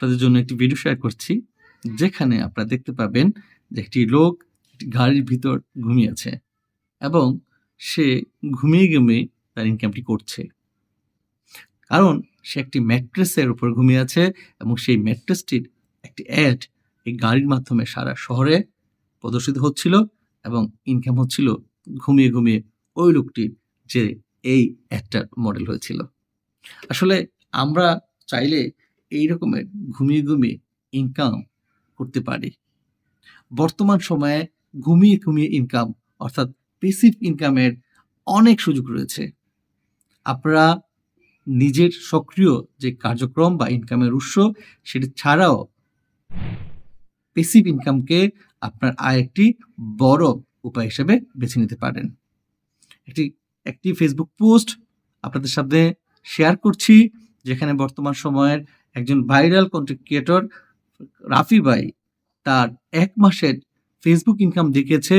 আপনাদের জন্য একটি ভিডিও শেয়ার করছি, যেখানে আপনারা দেখতে পাবেন যে একটি লোক একটি গাড়ির ভিতর ঘুমিয়ে আছে এবং সে ঘুমিয়ে ঘুমিয়ে তার ইনকামটি করছে। কারণ সে একটি ম্যাট্রেসের উপর ঘুমিয়ে আছে এবং সেই ম্যাট্রেসটির একটি অ্যাড এই গাড়ির মাধ্যমে সারা শহরে প্রদর্শিত হচ্ছিল এবং ইনকাম হচ্ছিল ঘুমিয়ে ঘুমিয়ে ওই লোকটি যে এই অ্যাডটার মডেল হয়েছিল। আসলে আমরা চাইলে এই রকমের ঘুমিয়ে ঘুমিয়ে ইনকাম করতে পারি। বর্তমান সময়ে ঘুমিয়ে ঘুমিয়ে ইনকাম অর্থাৎ পেসিভ ইনকামের অনেক সুযোগ রয়েছে। আপনারা নিজের সক্রিয় যে কার্যক্রম বা ইনকামের উৎস, সেটি ছাড়াও পেসিভ ইনকামকে আপনার আয় একটি বড় উপায় হিসেবে বেছে নিতে পারেন। একটি একটি ফেসবুক পোস্ট আপনাদের সামনে শেয়ার করছি, যেখানে বর্তমান সময়ের একজন ভাইরাল কন্টেন্ট ক্রিয়েটর রাফি ভাই তার এক মাসের ফেসবুক ইনকাম দেখিয়েছে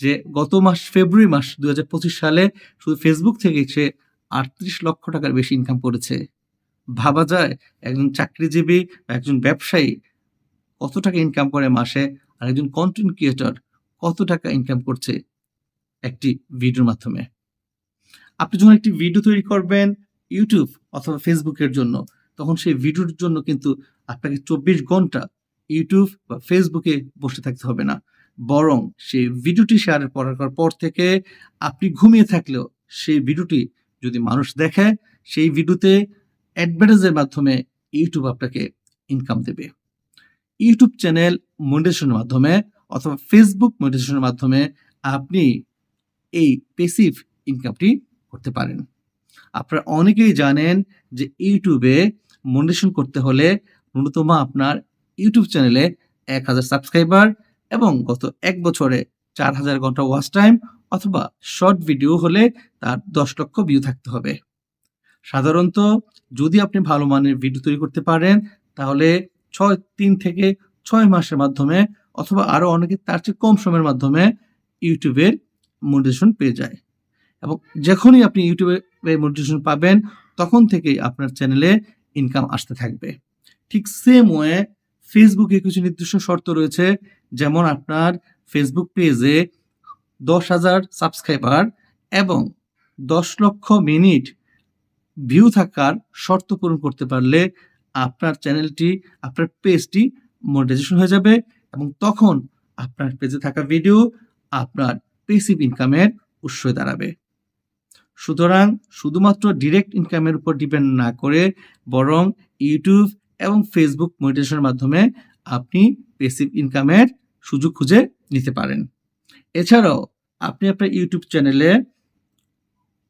যে গত মাস ফেব্রুয়ারি মাস দু হাজার পঁচিশ সালে শুধু ফেসবুক থেকে সে আটত্রিশ লক্ষ টাকার বেশি ইনকাম করেছে। ভাবা যায় একজন চাকরিজীবী বা একজন ব্যবসায়ী কত টাকা ইনকাম করে মাসে আর একজন কন্টেন্ট ক্রিয়েটর কত টাকা ইনকাম করছে একটি ভিডিওর মাধ্যমে। আপনি যখন একটি ভিডিও তৈরি করবেন ইউটিউব অথবা ফেসবুকের জন্য তখন সেই ভিডিওর জন্য কিন্তু আপনাকে চব্বিশ ঘণ্টা ইউটিউব বা ফেসবুকে বসে থাকতে হবে না। বরং সেই ভিডিওটি শেয়ার করার পর থেকে আপনি ঘুমিয়ে থাকলেও সেই ভিডিওটি যদি মানুষ দেখে, সেই ভিডিওতে অ্যাডভার্টাইজের মাধ্যমে ইউটিউব আপনাকে ইনকাম দেবে। ইউটিউব চ্যানেল মনিটাইজেশনের মাধ্যমে অথবা ফেসবুক মনিটাইজেশনের মাধ্যমে আপনি এই পেসিভ ইনকামটি করতে পারেন। আপনারা অনেকেই জানেন যে ইউটিউবে মনিটাইজেশন করতে হলে ন্যূনতম আপনার ইউটিউব চ্যানেলে এক হাজার সাবস্ক্রাইবার এবং গত এক বছরে চার হাজার ঘণ্টা ওয়াচ টাইম অথবা শর্ট ভিডিও হলে তার দশ লক্ষ ভিউ থাকতে হবে। সাধারণত যদি আপনি ভালো মানের ভিডিও তৈরি করতে পারেন, তাহলে ছয়, তিন থেকে ছয় মাসের মাধ্যমে অথবা আরও অনেকে তার চেয়ে কম সময়ের মাধ্যমে ইউটিউবের মোটিভেশন পেয়ে যায়। এবং যখনই আপনি ইউটিউবে মোটিভেশন পাবেন, তখন থেকেই আপনার চ্যানেলে ইনকাম আসতে থাকবে। ঠিক সেম ওয়ে ফেসবুকে কিছু নির্দিষ্ট শর্ত রয়েছে, যেমন আপনার ফেসবুক পেজে দশ হাজার সাবস্ক্রাইবার এবং দশ লক্ষ মিনিট ভিউ থাকার শর্ত পূরণ করতে পারলে আপনার চ্যানেলটি আপনার পেজটি মনিটাইজেশন হয়ে যাবে এবং তখন আপনার পেজে থাকা ভিডিও আপনার পেসিভ ইনকামের উৎস দাঁড়াবে। সুতরাং শুধুমাত্র ডিরেক্ট ইনকামের উপর ডিপেন্ড না করে বরং ইউটিউব এবং ফেসবুক মনিটাইজেশনের মাধ্যমে আপনি পেসিভ ইনকামের সুযোগ খুঁজে নিতে পারেন। এছাড়াও আপনি আপনার ইউটিউব চ্যানেলে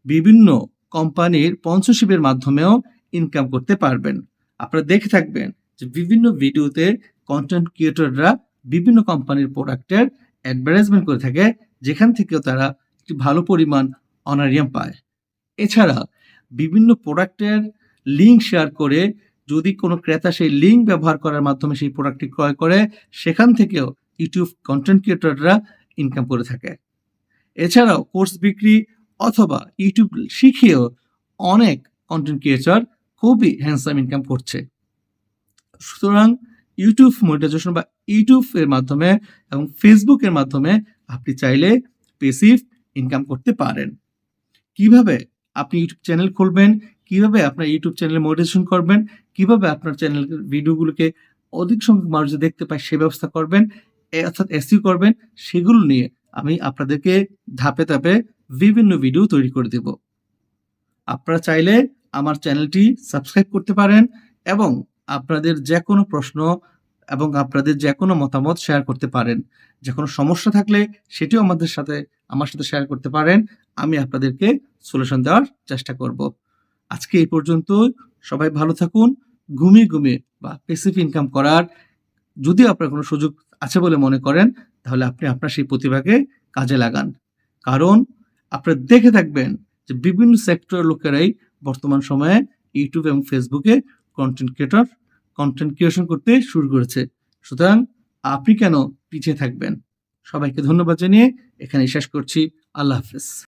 বিভিন্ন কোম্পানির স্পন্সরশিপের মাধ্যমেও ইনকাম করতে পারবেন। আপনারা দেখে থাকবেন যে বিভিন্ন ভিডিওতে কন্টেন্ট ক্রিয়েটররা বিভিন্ন কোম্পানির প্রোডাক্টের অ্যাডভার্টাইজমেন্ট করে থাকে, যেখান থেকেও তারা একটি ভালো পরিমাণ অনারিয়াম পায়। এছাড়া বিভিন্ন প্রোডাক্টের লিঙ্ক শেয়ার করে যদি কোনো ক্রেতা সেই লিঙ্ক ব্যবহার করার মাধ্যমে সেই প্রোডাক্টটি ক্রয় করে, সেখান থেকেও ইউটিউব কন্টেন্ট ক্রিয়েটররা ইনকাম করে থাকে। এছাড়াও কোর্স বিক্রি অথবা ইউটিউব শিখিয়েও অনেক কন্টেন্ট ক্রিয়েটর খুবই হ্যান্ডসাম ইনকাম করছে। সুতরাং ইউটিউব মনিটাইজেশন বা ইউটিউবের মাধ্যমে এবং ফেসবুকের মাধ্যমে আপনি চাইলে পেসিভ ইনকাম করতে পারেন। কীভাবে আপনি ইউটিউব চ্যানেল খুলবেন, কীভাবে আপনার ইউটিউব চ্যানেলে মোটিভেশন করবেন, কীভাবে আপনার চ্যানেল ভিডিওগুলোকে অধিক সংখ্যক মানুষ দেখতে পায় সে ব্যবস্থা করবেন অর্থাৎ এসিও করবেন, সেগুলো নিয়ে আমি আপনাদেরকে ধাপে ধাপে বিভিন্ন ভিডিও তৈরি করে দেব। আপনারা চাইলে আমার চ্যানেলটি সাবস্ক্রাইব করতে পারেন এবং আপনাদের যে কোনো প্রশ্ন এবং আপনাদের যে কোনো মতামত শেয়ার করতে পারেন। যে কোনো সমস্যা থাকলে সেটিও আমাদের সাথে আমার সাথে শেয়ার করতে পারেন, আমি আপনাদেরকে সলিউশন দেওয়ার চেষ্টা করব। আজকে এই পর্যন্ত সবাই ভালো থাকুন। ঘুমিয়ে ঘুমিয়ে বা পেসিভ ইনকাম করার যদি আপনার কোনো সুযোগ আছে বলে মনে করেন, তাহলে আপনি আপনার সেই প্রতিভাকে কাজে লাগান। কারণ আপনারা দেখে থাকবেন যে বিভিন্ন সেক্টরের লোকেরাই বর্তমান সময়ে ইউটিউব এবং ফেসবুকে কন্টেন্ট ক্রিয়েটর কন্টেন্ট ক্রিয়েশন করতে শুরু করেছে। সুতরাং আপনি কেন পিছিয়ে থাকবেন? সবাইকে ধন্যবাদ জানিয়ে এখানে শেষ করছি। আল্লাহ হাফেজ।